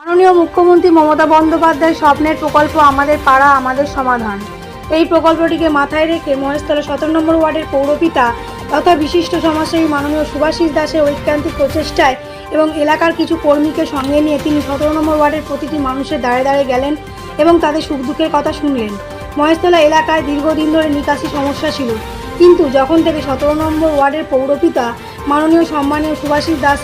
মাননীয় মুখ্যমন্ত্রী মমতা বন্দ্যোপাধ্যায় স্বপ্নের প্রকল্প আমাদের পাড়া, আমাদের সমাধান। এই প্রকল্পটিকে মাথায় রেখে মহেশতলা সতেরো নম্বর ওয়ার্ডের পৌরপিতা তথা বিশিষ্ট সমাজসেবী মাননীয় সুভাষিস দাসের ঐক্যান্তিক প্রচেষ্টায় এবং এলাকার কিছু কর্মীকে সঙ্গে নিয়ে তিনি সতেরো নম্বর ওয়ার্ডের প্রতিটি মানুষের দাঁড়ে দাঁড়ে গেলেন এবং তাদের সুখ দুঃখের কথা শুনলেন। মহেশতলা এলাকায় দীর্ঘদিন ধরে নিকাশি সমস্যা ছিল। কিন্তু যখন থেকে সতেরো নম্বর ওয়ার্ডের পৌরপিতা মাননীয় সম্মানীয় সুভাষিস দাস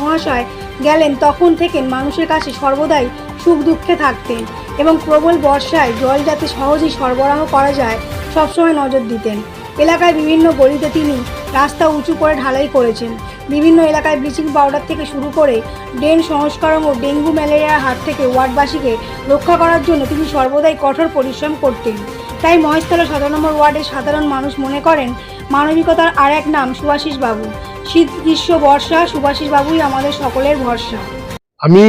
মহাশয় গেলেন তখন থেকে মানুষের কাছে সর্বদাই সুখ দুঃখে থাকতেন এবং প্রবল বর্ষায় জল যাতে সহজেই সরবরাহ করা যায়, সবসময় নজর দিতেন। এলাকায় বিভিন্ন গলিতে তিনি রাস্তা উঁচু করে ঢালাই করেছেন। বিভিন্ন এলাকায় ব্লিচিং পাউডার থেকে শুরু করে ড্রেন সংস্করণ ও ডেঙ্গু ম্যালেরিয়ার হাত থেকে ওয়ার্ডবাসীকে রক্ষা করার জন্য তিনি সর্বদাই কঠোর পরিশ্রম করতেন। তাই মহেশতলা সতেরো নম্বর ওয়ার্ডের সাধারণ মানুষ মনে করেন, মানবিকতার আর এক নাম সুভাষিস বাবু শীত গ্রীষ্ম বর্ষা সুভাষিস বাবুই আমাদের সকলের ভরসা। আমি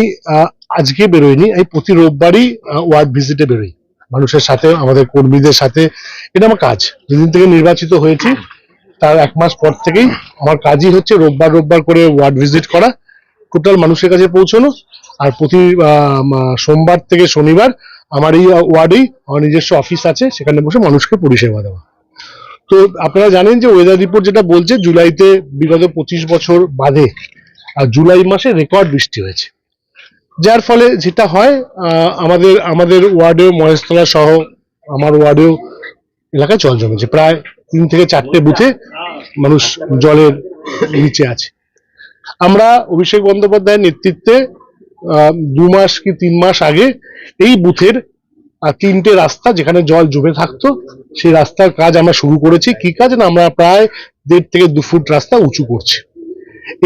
আজকে বেরোইনি এই প্রতি রোববারই ওয়ার্ড ভিজিটে বেরোই। মানুষের সাথে, আমাদের কর্মীদের সাথে। এটা আমার কাজ। যেদিন থেকে নির্বাচিত হয়েছি, তার এক মাস পর থেকেই আমার কাজই হচ্ছে রোববার রোববার করে ওয়ার্ড ভিজিট করা, টোটাল মানুষের কাছে পৌঁছানো। আর প্রতি সোমবার থেকে শনিবার আমার এই ওয়ার্ডেই আমার নিজস্ব অফিস আছে, সেখানে বসে মানুষকে পরিষেবা দেওয়া। তো আপনারা জানেন যে ওয়েদার রিপোর্ট যেটা বলছে, জুলাইতে বিগত পঁচিশ বছর বাদে জুলাই মাসে রেকর্ড বৃষ্টি হয়েছে। যার ফলে যেটা হয় আমাদের আমাদের ওয়ার্ডেও মহেশতলা সহ আমার ওয়ার্ডেও এলাকায় জল জমেছে। প্রায় তিন থেকে চারটে বুথে মানুষ জলের নিচে আছে। আমরা অভিষেক বন্দ্যোপাধ্যায়ের নেতৃত্বে দু মাস কি তিন মাস আগে এই বুথের তিনটে রাস্তা যেখানে জল জমে থাকতো সেই রাস্তার কাজ আমরা শুরু করেছি। কি কাজ? না, আমরা প্রায় দেড় থেকে দু ফুট রাস্তা উঁচু করছি।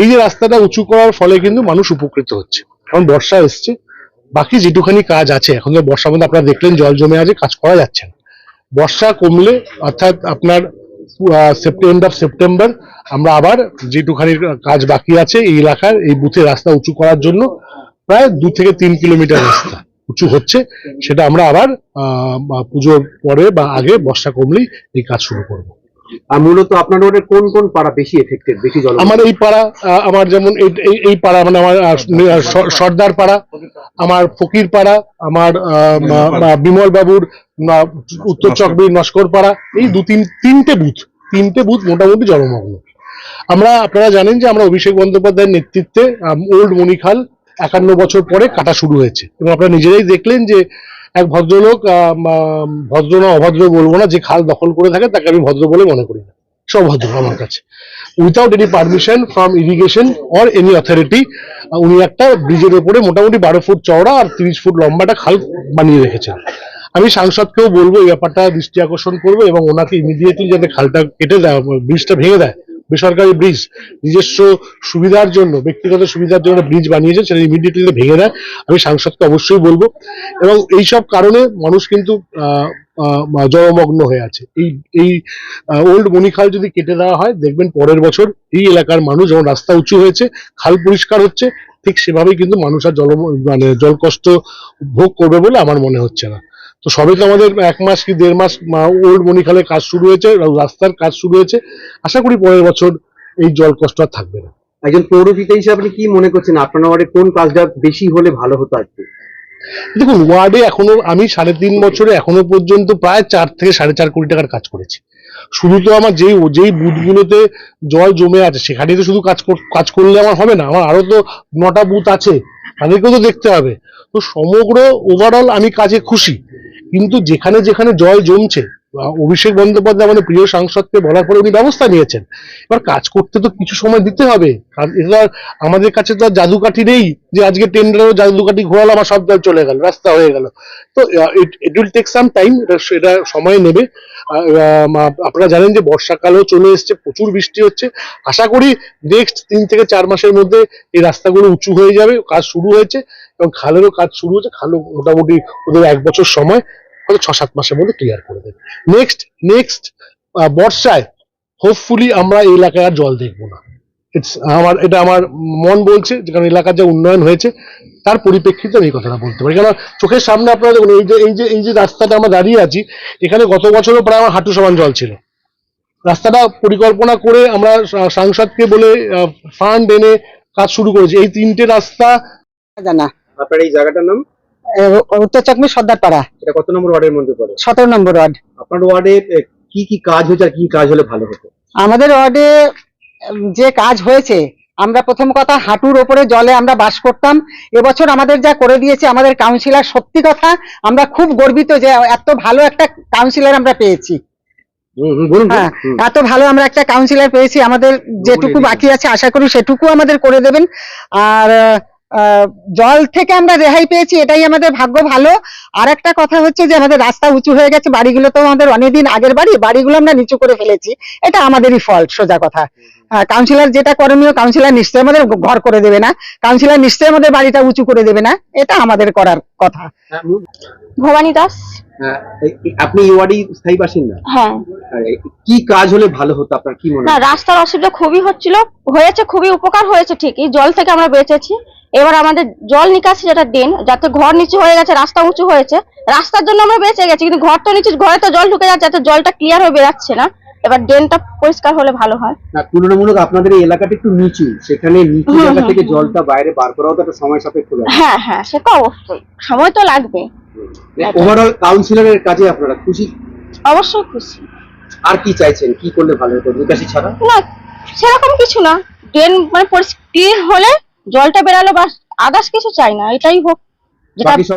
এই যে রাস্তাটা উঁচু করার ফলে কিন্তু মানুষ উপকৃত হচ্ছে। কারণ বর্ষা এসছে। বাকি যেটুখানি কাজ আছে, এখন তো বর্ষার মধ্যে আপনারা দেখলেন, জল জমে আছে, কাজ করা যাচ্ছে না। বর্ষা কমলে, অর্থাৎ আপনার সেপ্টেম্বর অফ সেপ্টেম্বর আমরা আবার যেটুখানি কাজ বাকি আছে, এই এলাকার, এই বুথে রাস্তা উঁচু করার জন্য, প্রায় দু থেকে তিন কিলোমিটার রাস্তা। উঁচু হচ্ছে সেটা আমরা আবার আহ, পুজোর পরে বা আগে বর্ষা কমলেই এই কাজ শুরু করব। আর মূলত আপনার ওয়ার্ডের কোন কোন পাড়া বেশি এফেক্টেড বেশি জল আমার এই পাড়া আহ, আমার যেমন এই- পাড়া মানে আমার সর্দার পাড়া আমার ফকির পাড়া আমার বিমল বাবুর উত্তর চকবির নস্কর পাড়া এই দু তিন তিনটে বুথ তিনটে বুথ মোটামুটি জলমগ্ন। আমরা আপনারা জানেন যে আমরা অভিষেক বন্দ্যোপাধ্যায়ের নেতৃত্বে ওল্ড মণিখাল একান্ন বছর পরে কাটা শুরু হয়েছে। এবং আপনারা নিজেরাই দেখলেন যে এক ভদ্রলোক ভদ্র না অভদ্র বলব না, যে খাল দখল করে থাকে, তাকে আমি ভদ্র বলে মনে করি না। সব ভদ্র আমার কাছে। Without any permission from irrigation or any authority উনি একটা ব্রিজের উপরে মোটামুটি বারো ফুট চওড়া আর তিরিশ ফুট লম্বাটা খাল বানিয়ে রেখেছেন। আমি সাংসদকেও বলব, এই ব্যাপারটা দৃষ্টি আকর্ষণ করব এবং ওনাকে ইমিডিয়েটলি যাতে খালটা কেটে দেয়, ব্রিজটা ভেঙে দেয় বেসরকারি ব্রিজ নিজস্ব সুবিধার জন্য, ব্যক্তিগত সুবিধার জন্য ব্রিজ বানিয়েছে, সেটা ইমিডিয়েটলি ভেঙে দেয়, আমি সাংসদকে অবশ্যই বলব। এবং এইসব কারণে মানুষ কিন্তু জলমগ্ন হয়ে আছে। এই এই ওল্ড মণিখাল যদি কেটে দেওয়া হয়, দেখবেন পরের বছর এই এলাকার মানুষ যখন রাস্তা উঁচু হয়েছে, খাল পরিষ্কার হচ্ছে, ঠিক সেভাবেই কিন্তু মানুষ আর জল মানে জল কষ্ট ভোগ করবে বলে আমার মনে হচ্ছে না। তো সবে তো আমাদের এক মাস কি দেড় মাস ওল্ড মণিখালের কাজ শুরু হয়েছে রাস্তার কাজ শুরু হয়েছে। আশা করি পরের বছর এই জল কষ্ট আর থাকবে না। একজন পৌরপিতা হিসেবে আপনি কি মনে করছেন আপনার ওয়ার্ডে কোন কাজটা বেশি হলে ভালো হতো আজকে দেখুন ওয়ার্ডে এখনও আমি সাড়ে তিন বছরে এখনও পর্যন্ত প্রায় চার থেকে সাড়ে চার কোটি টাকার কাজ করেছি। শুধু তো আমার যেই যেই বুথগুলোতে জল জমে আছে সেখানে তো শুধু কাজ কাজ করলে আমার হবে না। আমার আরও তো নটা বুথ আছে তাদেরকেও তো দেখতে হবে। তো সমগ্র ওভারঅল আমি কাজে খুশি। কিন্তু যেখানে যেখানে জল জমছে অভিষেক বন্দ্যোপাধ্যায় আমাদের প্রিয় সাংসদকে বলার পরে উনি ব্যবস্থা নিয়েছেন। এবার কাজ করতে তো কিছু সময় দিতে হবে। এটা আমাদের কাছে তো আর জাদুকাঠি নেই যে আজকে টেন্ডারও জাদুকাঠি ঘোরালাম আমার সব জল চলে গেল, রাস্তা হয়ে গেল। তো it will take some time এটা এটা সময় নেবে। আপনারা জানেন যে বর্ষাকালও চলে এসছে, প্রচুর বৃষ্টি হচ্ছে। আশা করি নেক্সট তিন থেকে চার মাসের মধ্যে এই রাস্তাগুলো উঁচু হয়ে যাবে, কাজ শুরু হয়েছে। এবং খালেরও কাজ শুরু হয়েছে, খালও মোটামুটি ওদের এক বছর সময়, হয়তো ছ, সাত মাসের মধ্যে ক্লিয়ার করে দেবে। নেক্সট নেক্সট বর্ষায় হোপফুলি আমরা এই এলাকায় আর জল দেখব না। ইটস আমার, এটা আমার মন বলছে যে কারণ এলাকার যে উন্নয়ন হয়েছে, তার পরিপ্রেক্ষিতে আমি এই কথাটা বলতে পারি। কারণ চোখের সামনে আপনারা দেখুন, এই যে এই যে এই যে রাস্তাটা আমরা দাঁড়িয়ে আছি, এখানে গত বছরও প্রায় আমার হাঁটু সমান জল ছিল। রাস্তাটা পরিকল্পনা করে আমরা সাংসদকে বলে ফান্ড এনে কাজ শুরু করেছি। এই তিনটে রাস্তা জানা। আপনার এই জায়গাটার নাম? উত্তর চকমি সর্দার পাড়া এটা কত নম্বর ওয়ার্ডের মধ্যে পড়ে? সতেরো নম্বর ওয়ার্ড। আপনার ওয়ার্ডে কি কি কাজ হয়েছে আর কি কাজ হলে ভালো হতো? আমাদের ওয়ার্ডে যে কাজ হয়েছে আমরা প্রথম কথা হাঁটুর ওপরে জলে আমরা বাস করতাম। এবছর আমাদের যা করে দিয়েছে আমাদের কাউন্সিলর সত্যি কথা আমরা খুব গর্বিত যে এত ভালো একটা কাউন্সিলর আমরা পেয়েছি। হ্যাঁ এত ভালো আমরা একটা কাউন্সিলর পেয়েছি আমাদের যেটুকু বাকি আছে আশা করি সেটুকু আমাদের করে দেবেন। আর জল থেকে আমরা রেহাই পেয়েছি এটাই আমাদের ভাগ্য ভালো। আর একটা কথা হচ্ছে যে আমাদের রাস্তা উঁচু হয়ে গেছে বাড়িগুলো তো আমাদের অনেকদিন আগের বাড়ি বাড়িগুলো আমরা নিচু করে ফেলেছি। এটা আমাদেরই ফল্ট সোজা কথা। কাউন্সিলর যেটা করণীয় কাউন্সিলর নিশ্চয়ই আমাদের ঘর করে দেবে না। কাউন্সিলর নিশ্চয়ই আমাদের বাড়িটা উঁচু করে দেবে না। এটা আমাদের করার কথা। হ্যাঁ, ভবানী দাস। হ্যাঁ, আপনি এই স্থায়ী বাসিন্দা? হ্যাঁ। কি কাজ হলে ভালো হতো আপনার কি মনে না হয় রাস্তার অসুবিধা খুবই হচ্ছিল হয়েছে খুবই উপকার হয়েছে ঠিকই জল থেকে আমরা বেঁচেছি। এবার আমাদের জল নিকাশি যেটা ড্রেন যাতে ঘর নিচু হয়ে গেছে রাস্তা উঁচু হয়েছে রাস্তার জন্য আমরা বেঁচে গেছি কিন্তু ঘর তো নিচু ঘরে তো জল ঢুকে যাচ্ছে যাতে জলটা ক্লিয়ার হয়ে বেরাচ্ছে না। এবার ড্রেনটা পরিষ্কার হলে ভালো হয়। না তুলনামূলক আপনাদের এই এলাকাটা একটু নিচু সেখানে নিচু জায়গা থেকে জলটা বাইরে বার করাও তো একটা সময় সাপেক্ষ হ্যাঁ হ্যাঁ সে তো অবশ্যই। সময় তো লাগবে। ওভারঅল কাউন্সিলরের কাজে আপনারা খুশি? অবশ্যই খুশি। আর কি চাইছেন? কি করলে ভালো হতো? নিকাশি ছাড়া? না সেরকম কিছু না। ড্রেন মানে ক্লিয়ার হলে জলটা বেরালো বা আদার্স কিছু চাই না এটাই হোক। যেটা বাকি সব